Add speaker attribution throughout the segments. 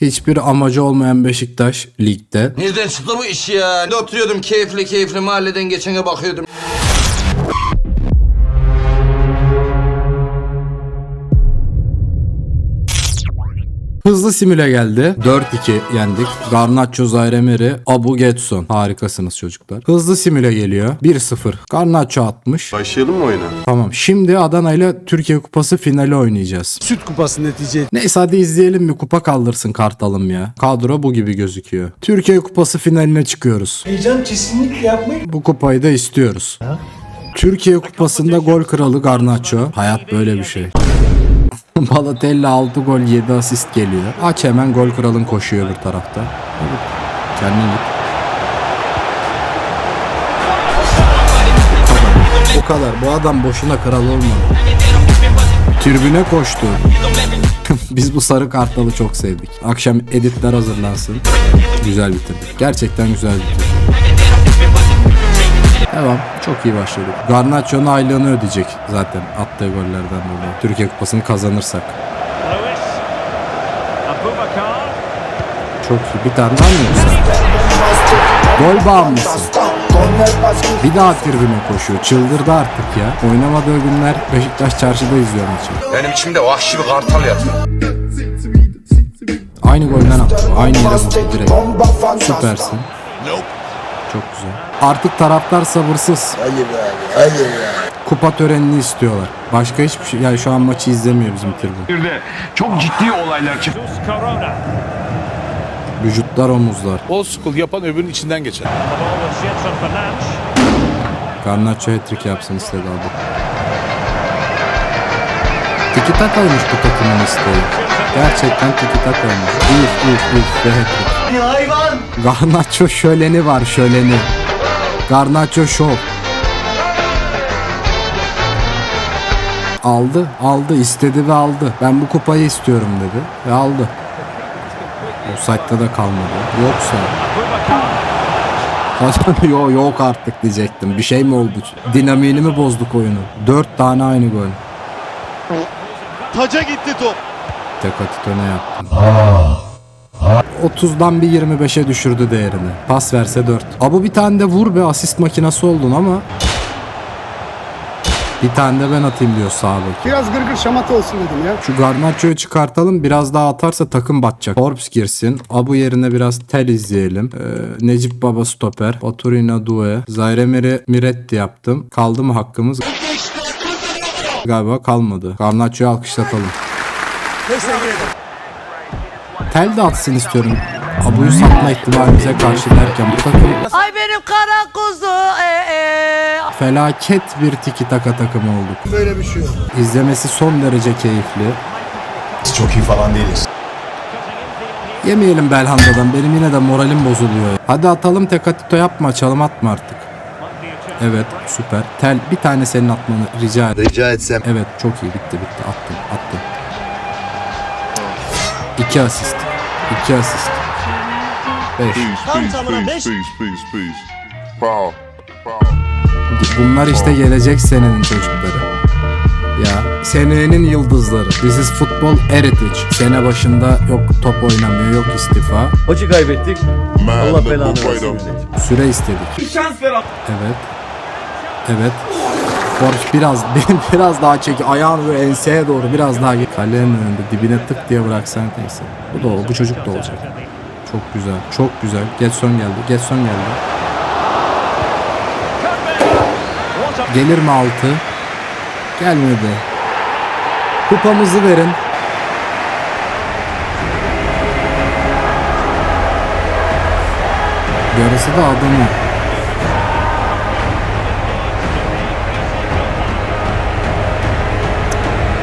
Speaker 1: Hiçbir amacı olmayan Beşiktaş ligde.
Speaker 2: Nereden çıktı bu iş ya? Ne oturuyordum keyifli keyifli mahalleden geçene bakıyordum.
Speaker 1: Hızlı simüle geldi. 4-2 yendik. Garnacho, Zayremeri, Abu Getson. Harikasınız çocuklar. Hızlı simüle geliyor. 1-0. Garnacho atmış.
Speaker 3: Başlayalım mı oyuna?
Speaker 1: Tamam. Şimdi Adana ile Türkiye Kupası finali oynayacağız.
Speaker 4: Süt kupası netice
Speaker 1: Neyse hadi izleyelim bir kupa kaldırsın Kartal'ım ya. Kadro bu gibi gözüküyor. Türkiye Kupası finaline çıkıyoruz.
Speaker 5: Heyecan kesinlikle yapmayın.
Speaker 1: Bu kupayı da istiyoruz. Türkiye Kupası'nda gol kralı Garnacho. Hayat böyle bir şey. Balotelli 6 gol 7 asist geliyor. Aç hemen gol kralın koşuyor bir tarafta. Hadi. Kendin git. Bu kadar. Bu adam boşuna kral olmadı. Tribüne koştu. Biz bu sarı kartalı çok sevdik. Akşam editler hazırlansın. Güzel bitirdik. Gerçekten güzel bitirdik. Devam. Çok iyi başladık. Garnaccio'nun aylığını ödeyecek zaten attığı gollerden dolayı. Türkiye Kupası'nı kazanırsak. Çok iyi. Bir tane daha mı yoksa? Gol bağımlısı. Bir daha tribüne koşuyor. Çıldırdı artık ya. Oynamadığı günler Beşiktaş çarşıda izliyor maçı.
Speaker 2: Benim içimde vahşi bir kartal yatıyor.
Speaker 1: Aynı golden attı. Aynı yere vurdu direkt. Süpersin. Çok güzel. Artık taraftar sabırsız. Kupa törenini istiyorlar. Başka hiçbir şey. Yani şu an maçı izlemiyor bizim tribün.
Speaker 6: Bir de çok ciddi olaylar çıktı.
Speaker 1: Vücutlar omuzlar.
Speaker 4: Old school yapan öbürünün içinden geçer.
Speaker 1: Garnacho hat-trick yapsın istedi abi. Tiki takaymış bu takımın isteği. Gerçekten tiki takaymış. Üf üf üf ve hat-trick.
Speaker 5: hayvan.
Speaker 1: Garnacho şöleni var şöleni. Garnacho şov. Aldı, aldı, istedi ve aldı. Ben bu kupayı istiyorum dedi ve aldı. Offside'da da kalmadı. Yoksa
Speaker 7: Abubakar.
Speaker 1: yok yok artık diyecektim. Bir şey mi oldu? Dinamiğini mi bozduk oyunu? Dört tane aynı gol.
Speaker 4: Taca gitti top.
Speaker 1: Tekatito ne yaptın? 30'dan bir 25'e düşürdü değerini. Pas verse 4. Abu bir tane de vur be asist makinesi oldun ama bir tane de ben atayım diyor sağ bek.
Speaker 8: Biraz gırgır şamata olsun dedim ya.
Speaker 1: Şu Garnaccio'yu çıkartalım. Biraz daha atarsa takım batacak. Forbes girsin. Abu yerine biraz tel izleyelim. Ee, Necip Baba stoper. Baturina Due. Zayremiri Miretti yaptım. Kaldı mı hakkımız? Galiba kalmadı. Garnaccio'yu alkışlatalım. Tel de atsın istiyorum. Abu'yu satma ihtimalimize karşı derken bu takım
Speaker 9: Ay benim kara kuzu. E, e.
Speaker 1: felaket bir tiki taka takımı olduk.
Speaker 8: Böyle bir şey yok.
Speaker 1: İzlemesi son derece keyifli.
Speaker 3: Biz çok iyi falan değiliz.
Speaker 1: Yemeyelim Belhanda'dan. Benim yine de moralim bozuluyor. Hadi atalım tekatito yapma. Çalım atma artık. Evet süper. Tel bir tane senin atmanı rica ederim.
Speaker 3: Rica etsem.
Speaker 1: Evet çok iyi bitti bitti. Attım attım. İki asist. İki asist. Beş.
Speaker 5: Tam tamına 5
Speaker 6: Peace, peace, peace. Power.
Speaker 1: Bunlar işte gelecek senenin çocukları. Ya senenin yıldızları. This is football heritage. Sene başında yok top oynamıyor, yok istifa.
Speaker 5: Maçı kaybettik. Allah belanı versin.
Speaker 1: Süre istedik. Evet. Evet. Barış biraz biraz daha çek ayağını böyle enseye doğru biraz daha git. Kalenin önünde dibine tık diye bıraksan neyse. Bu da o, bu çocuk da olacak. Çok güzel. Çok güzel. Getson geldi. Getson geldi. Gelir mi altı? Gelmedi. Kupamızı verin. Yarısı da adamı.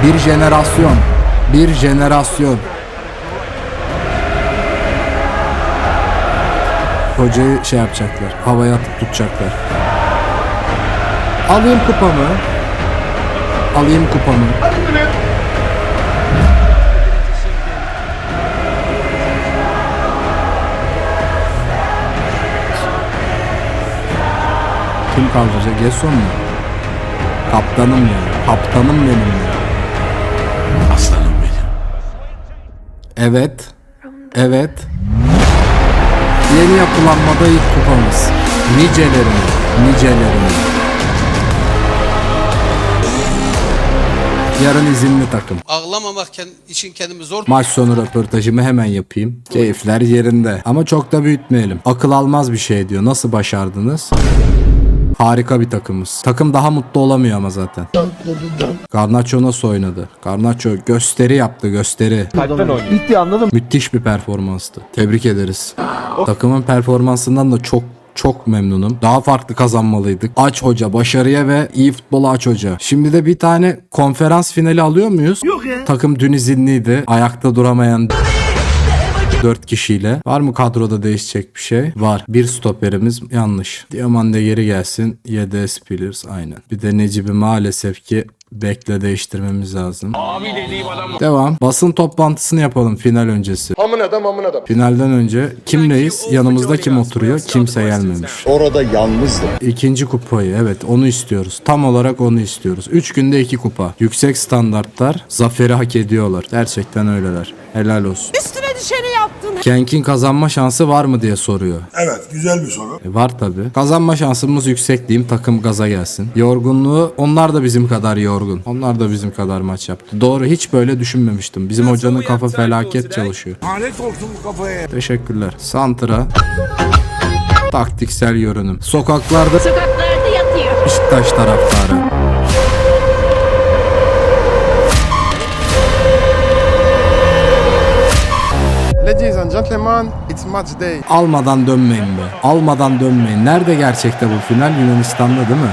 Speaker 1: Bir jenerasyon. Bir jenerasyon. Hocayı şey yapacaklar. Havaya atıp tutacaklar. Alayım kupamı. Alayım kupamı. Kim kaldıracak? Gerson mu? Kaptanım ya. Kaptanım benim ya.
Speaker 6: Aslanım benim.
Speaker 1: Evet. Evet. Yeni yapılanmada ilk kupamız. Nicelerini, nicelerini. Yarın izinli takım.
Speaker 10: Ağlamamak için kendimi zor
Speaker 1: Maç sonu röportajımı hemen yapayım. Keyifler yerinde. Ama çok da büyütmeyelim. Akıl almaz bir şey diyor. Nasıl başardınız? Harika bir takımız. Takım daha mutlu olamıyor ama zaten. Garnacho nasıl oynadı? Garnacho gösteri yaptı gösteri.
Speaker 5: Bitti anladım.
Speaker 1: Müthiş bir performanstı. Tebrik ederiz. Takımın performansından da çok çok memnunum. Daha farklı kazanmalıydık. Aç hoca, başarıya ve iyi futbola aç hoca. Şimdi de bir tane konferans finali alıyor muyuz? Yok ya. Takım dün izinliydi. Ayakta duramayan 4 kişiyle. Var mı kadroda değişecek bir şey? Var. Bir stoperimiz yanlış. Diamande geri gelsin. Yedes Pillars aynen. Bir de Necip'i maalesef ki bekle değiştirmemiz lazım. Devam. Basın toplantısını yapalım final öncesi.
Speaker 3: Amına da amına da.
Speaker 1: Finalden önce kimleyiz? Yanımızda kim oturuyor? Kimse gelmemiş.
Speaker 5: Orada yalnızdım.
Speaker 1: İkinci kupayı evet onu istiyoruz. Tam olarak onu istiyoruz. 3 günde 2 kupa. Yüksek standartlar zaferi hak ediyorlar. Gerçekten öyleler. Helal olsun.
Speaker 9: Üstüne düşeni yaptın.
Speaker 1: Kenk'in kazanma şansı var mı diye soruyor.
Speaker 3: Evet güzel bir soru.
Speaker 1: E, var tabi. Kazanma şansımız yüksek diyeyim takım gaza gelsin. Yorgunluğu onlar da bizim kadar yorgun. Onlar da bizim kadar maç yaptı. Doğru hiç böyle düşünmemiştim. Bizim hocanın kafa felaket çalışıyor.
Speaker 3: Lanet olsun bu kafaya.
Speaker 1: Teşekkürler. Santra. Taktiksel görünüm. Sokaklarda
Speaker 11: Sokaklarda yatıyor.
Speaker 1: Beşiktaş taraftarı.
Speaker 3: Ladies and gentlemen, it's match day.
Speaker 1: Almadan dönmeyin be. Almadan dönmeyin. Nerede gerçekte bu final? Yunanistan'da değil mi?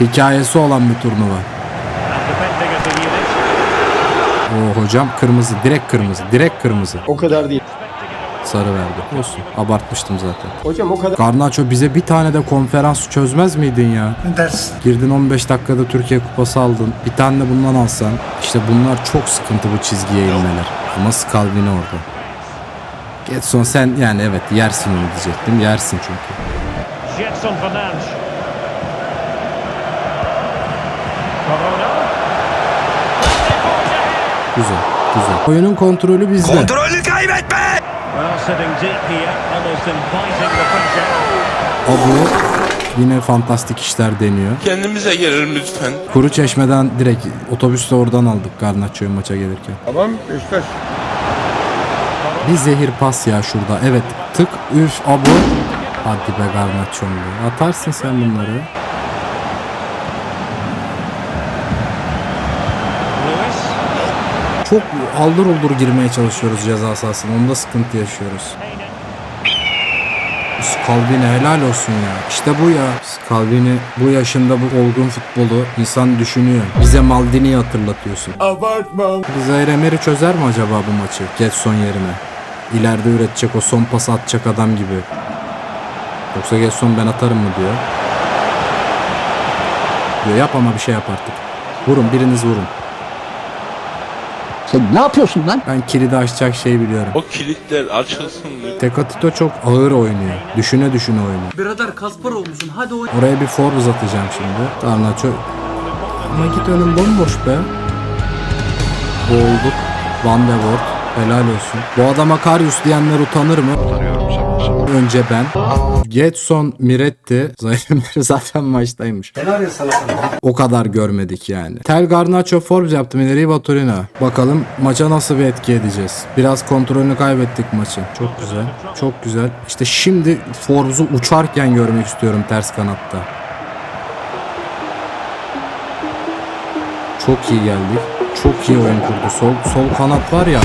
Speaker 1: Hikayesi olan bir turnuva. O hocam kırmızı. Direkt kırmızı. Direkt kırmızı.
Speaker 5: O kadar değil.
Speaker 1: Sarı verdi. Olsun. Abartmıştım zaten.
Speaker 5: Hocam o kadar.
Speaker 1: Garnaço bize bir tane de konferans çözmez miydin ya?
Speaker 3: Dersin.
Speaker 1: Girdin 15 dakikada Türkiye kupası aldın. Bir tane de bundan alsan. İşte bunlar çok sıkıntı bu çizgiye inmeler. Ama Scalvini orada. Getson sen yani evet yersin onu diyecektim. Yersin çünkü.
Speaker 7: Jetson Fernandes.
Speaker 1: Güzel. Güzel. Oyunun kontrolü bizde.
Speaker 2: Kontrolü kaybetme!
Speaker 7: Well, sitting deep here, almost inviting the pressure.
Speaker 1: Abu yine fantastik işler deniyor.
Speaker 6: Kendimize gelelim lütfen.
Speaker 1: Kuru Çeşme'den direkt otobüsle oradan aldık Garnaço'yu maça gelirken.
Speaker 3: Tamam Beşiktaş.
Speaker 1: Bir zehir pas ya şurada. Evet. Tık üf Abu. Hadi be Garnaço'm be. Atarsın sen bunları. Çok aldır uldur girmeye çalışıyoruz ceza sahasına. Onda sıkıntı yaşıyoruz. Scalvini helal olsun ya. İşte bu ya. Scalvini bu yaşında bu olgun futbolu insan düşünüyor. Bize Maldini'yi hatırlatıyorsun.
Speaker 3: Abartma.
Speaker 1: Zaire Emery çözer mi acaba bu maçı Getson yerine? İleride üretecek o son pası atacak adam gibi. Yoksa Getson ben atarım mı diyor. Diyor yap ama bir şey yap artık. Vurun biriniz vurun.
Speaker 5: Sen ne yapıyorsun lan?
Speaker 1: Ben kilidi açacak şey biliyorum.
Speaker 6: O kilitler açılsın lütfen.
Speaker 1: Tekatito çok ağır oynuyor. Düşüne düşüne oynuyor.
Speaker 10: Birader Kaspar olmuşsun hadi o
Speaker 1: Oraya bir for uzatacağım şimdi. Garnaço. Ama git önün bomboş be. Boğulduk. Van de Voort. Helal olsun. Bu adama Karius diyenler utanır mı? Önce ben. Getson Miretti. Zayremleri zaten maçtaymış. O kadar görmedik yani. Tel Garnacho Forbes yaptım. İleri Baturina. Bakalım maça nasıl bir etki edeceğiz. Biraz kontrolünü kaybettik maçın. Çok güzel. Çok güzel. İşte şimdi Forbes'u uçarken görmek istiyorum ters kanatta. Çok iyi geldik. Çok iyi oyun kurdu. Sol, sol kanat var ya.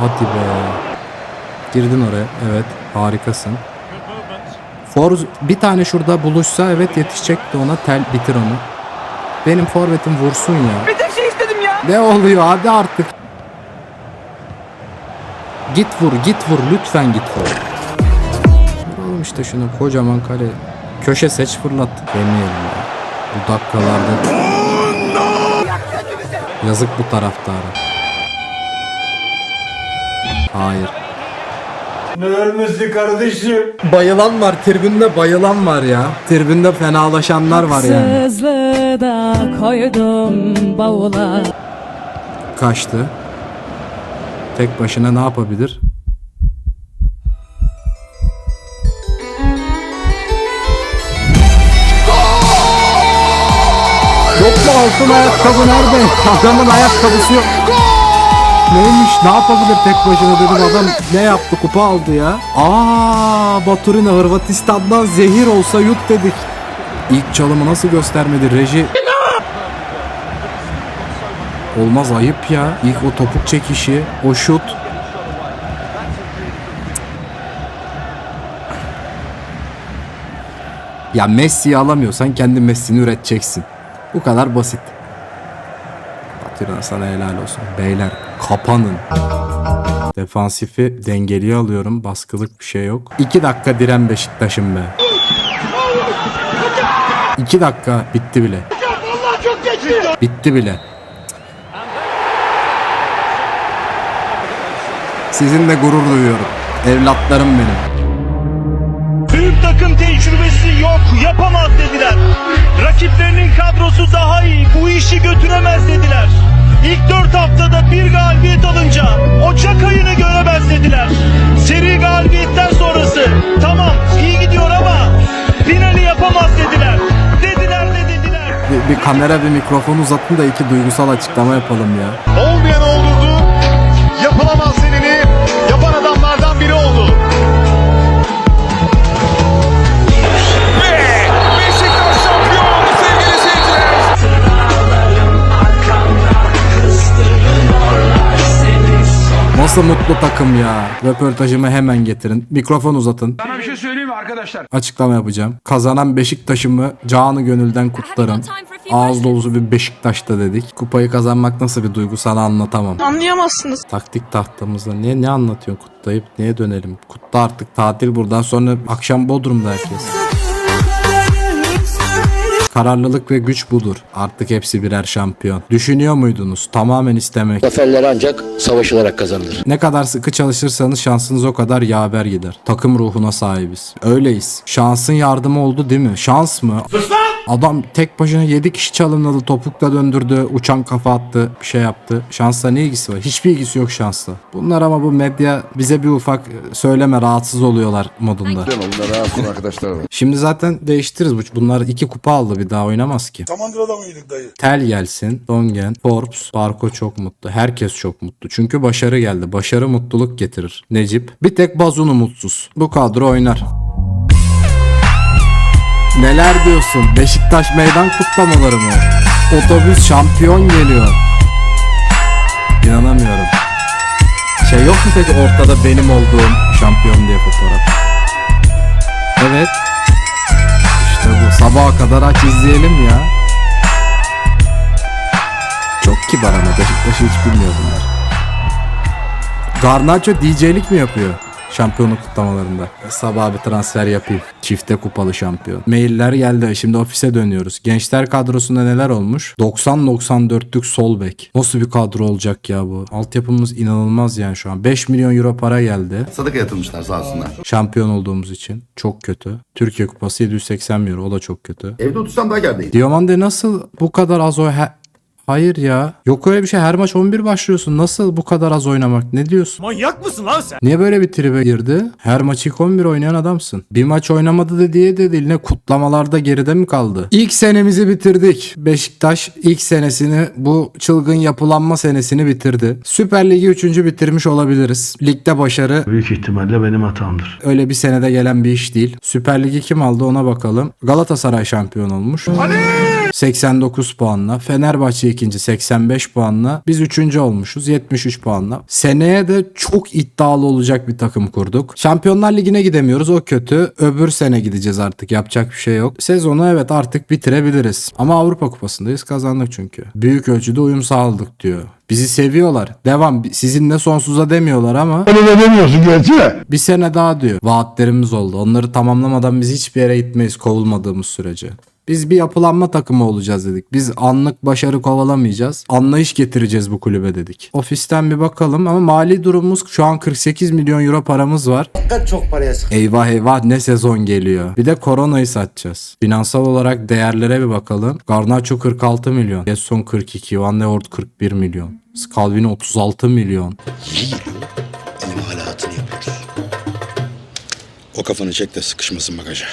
Speaker 1: Hadi be. Girdin oraya. Evet. Harikasın. Forz bir tane şurada buluşsa evet yetişecekti ona. Tel bitir onu. Benim forvetim vursun ya. Bir tek şey istedim ya. Ne oluyor hadi artık. Git vur git vur lütfen git vur. Vuralım işte şunu kocaman kale. Köşe seç fırlat. Demeyelim ya. Bu dakikalarda. Yazık bu taraftara. Hayır.
Speaker 3: Ne ölmesi kardeşim?
Speaker 1: Bayılan var, tribünde bayılan var ya. Tribünde fenalaşanlar var yani.
Speaker 11: Sızlı da koydum bavula.
Speaker 1: Kaçtı. Tek başına ne yapabilir? Altın ayakkabı nerede? Adamın ayakkabısı yok. Neymiş? Ne yapabilir tek başına dedim adam ne yaptı kupa aldı ya. Aa Baturina Hırvatistan'dan zehir olsa yut dedik. İlk çalımı nasıl göstermedi reji? Olmaz ayıp ya. İlk o topuk çekişi, o şut. Ya Messi'yi alamıyorsan kendi Messi'ni üreteceksin. Bu kadar basit. Batıran sana helal olsun. Beyler kapanın. Defansifi dengeliye alıyorum. Baskılık bir şey yok. 2 dakika diren Beşiktaş'ım be. 2 dakika bitti bile. Bitti bile. Sizinle gurur duyuyorum. Evlatlarım benim.
Speaker 7: Büyük takım tecrübesi yok, yapamaz dediler. Rakiplerinin kadrosu daha iyi, bu işi götüremez dediler. İlk dört haftada bir galibiyet alınca Ocak ayını göremez dediler. Seri galibiyetten sonrası tamam iyi gidiyor ama finali yapamaz dediler. Dediler de dediler.
Speaker 1: Bir, bir kamera bir mikrofon uzatın da iki duygusal açıklama yapalım ya.
Speaker 3: Olmayan
Speaker 1: Nasıl mutlu takım ya. Röportajımı hemen getirin. Mikrofon uzatın.
Speaker 3: Sana bir şey söyleyeyim mi arkadaşlar?
Speaker 1: Açıklama yapacağım. Kazanan Beşiktaş'ımı canı gönülden kutlarım. Ağız dolusu bir Beşiktaş'ta dedik. Kupayı kazanmak nasıl bir duygu sana anlatamam.
Speaker 11: Anlayamazsınız.
Speaker 1: Taktik tahtamızda ne ne anlatıyorsun kutlayıp neye dönelim? Kutla artık tatil buradan sonra akşam Bodrum'da herkes. Kararlılık ve güç budur. Artık hepsi birer şampiyon. Düşünüyor muydunuz? Tamamen istemek.
Speaker 5: Zaferler ancak savaşılarak kazanılır.
Speaker 1: Ne kadar sıkı çalışırsanız şansınız o kadar yaver gider. Takım ruhuna sahibiz. Öyleyiz. Şansın yardımı oldu değil mi? Şans mı? Adam tek başına 7 kişi çalımladı, topukla döndürdü, uçan kafa attı, bir şey yaptı. Şansla ne ilgisi var? Hiçbir ilgisi yok şansla. Bunlar ama bu medya bize bir ufak e, söyleme rahatsız oluyorlar modunda.
Speaker 3: Bunlar rahatsız arkadaşlar.
Speaker 1: Şimdi zaten değiştiririz. Bu- Bunlar iki kupa aldı bir daha oynamaz ki.
Speaker 3: Samandıra'da mıydık dayı?
Speaker 1: Tel gelsin, Dongen, Forbes, Barko çok mutlu. Herkes çok mutlu. Çünkü başarı geldi. Başarı mutluluk getirir. Necip. Bir tek Bazunu mutsuz. Bu kadro oynar. Neler diyorsun? Beşiktaş meydan kutlamaları mı? Otobüs şampiyon geliyor. İnanamıyorum. Şey yok mu peki ortada benim olduğum şampiyon diye fotoğraf? Evet. Sabaha kadar aç izleyelim ya. Çok kibar ama Beşiktaş'ı hiç bilmiyor bunlar. Garnacho DJ'lik mi yapıyor? Şampiyonluk kutlamalarında. Sabah bir transfer yapayım. Çifte kupalı şampiyon. Mailler geldi. Şimdi ofise dönüyoruz. Gençler kadrosunda neler olmuş? 90-94'lük sol bek. Nasıl bir kadro olacak ya bu? Altyapımız inanılmaz yani şu an. 5 milyon euro para geldi.
Speaker 3: Sadaka yatırmışlar sağ olsunlar.
Speaker 1: Şampiyon olduğumuz için. Çok kötü. Türkiye kupası 780 euro. O da çok kötü.
Speaker 3: Evde otursam daha gerdeyim.
Speaker 1: Diomande nasıl bu kadar az oy... Hayır ya. Yok öyle bir şey. Her maç 11 başlıyorsun. Nasıl bu kadar az oynamak? Ne diyorsun?
Speaker 7: Manyak mısın lan sen?
Speaker 1: Niye böyle bir tribe girdi? Her maç ilk 11 oynayan adamsın. Bir maç oynamadı da diye de değil. Ne kutlamalarda geride mi kaldı? İlk senemizi bitirdik. Beşiktaş ilk senesini bu çılgın yapılanma senesini bitirdi. Süper Ligi 3. bitirmiş olabiliriz. Ligde başarı
Speaker 5: Büyük ihtimalle benim hatamdır.
Speaker 1: öyle bir senede gelen bir iş değil. Süper Ligi kim aldı ona bakalım. Galatasaray şampiyon olmuş. 89 puanla. Fenerbahçe ikinci 85 puanla. Biz üçüncü olmuşuz 73 puanla. Seneye de çok iddialı olacak bir takım kurduk. Şampiyonlar Ligi'ne gidemiyoruz o kötü. Öbür sene gideceğiz artık yapacak bir şey yok. Sezonu evet artık bitirebiliriz. Ama Avrupa Kupası'ndayız kazandık çünkü. Büyük ölçüde uyum sağladık diyor. Bizi seviyorlar. Devam. Sizinle sonsuza demiyorlar ama
Speaker 3: Öyle de demiyorsun gerçi
Speaker 1: bir sene daha diyor. Vaatlerimiz oldu. Onları tamamlamadan biz hiçbir yere gitmeyiz kovulmadığımız sürece. Biz bir yapılanma takımı olacağız dedik. Biz anlık başarı kovalamayacağız. Anlayış getireceğiz bu kulübe dedik. Ofisten bir bakalım ama mali durumumuz şu an 48 milyon euro paramız var.
Speaker 5: Çok paraya sık.
Speaker 1: Eyvah eyvah ne sezon geliyor. Bir de koronayı satacağız. Finansal olarak değerlere bir bakalım. Garnacho 46 milyon. Gerson 42. Van de Voort 41 milyon. Scalvini 36 milyon.
Speaker 3: İmalatını yapıyoruz. O kafanı çek de sıkışmasın bagaja.